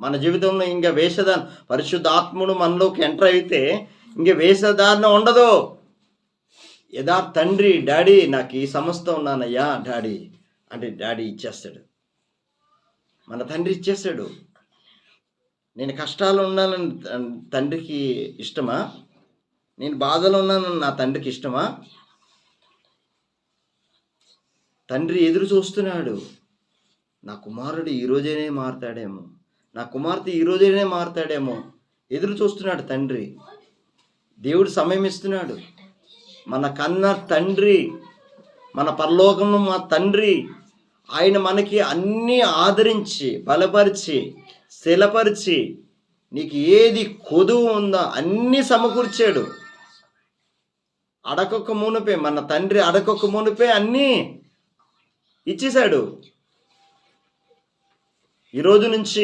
మన జీవితంలో ఇంకా వేషధారణ పరిశుద్ధాత్ముడు మనలోకి ఎంటర్ అయితే ఇంక వేషధారణ ఉండదు. యథా తండ్రి డాడీ నాకు ఈ సమస్త ఉన్నానయ్యా డాడీ అంటే డాడీ ఇచ్చేస్తాడు. మన తండ్రి ఇచ్చేస్తాడు. నేను కష్టాలు ఉన్నానని తండ్రికి ఇష్టమా? నేను బాధలో ఉన్నానని నా తండ్రికి ఇష్టమా? తండ్రి ఎదురు చూస్తున్నాడు. నా కుమారుడు ఈరోజేనే మారుతాడేమో. నా కుమార్తె ఈ మారుతాడేమో. ఎదురు చూస్తున్నాడు తండ్రి. దేవుడు సమయం ఇస్తున్నాడు. మన కన్న తండ్రి మన పరలోకంలో మా తండ్రి ఆయన మనకి అన్నీ ఆదరించి బలపరిచి స్థిరపరిచి నీకు ఏది కొదువు ఉందో అన్నీ సమకూర్చాడు. అడకొక్క మునిపే మన తండ్రి అడకొక్క మునిపే అన్నీ ఇచ్చేశాడు. ఈరోజు నుంచి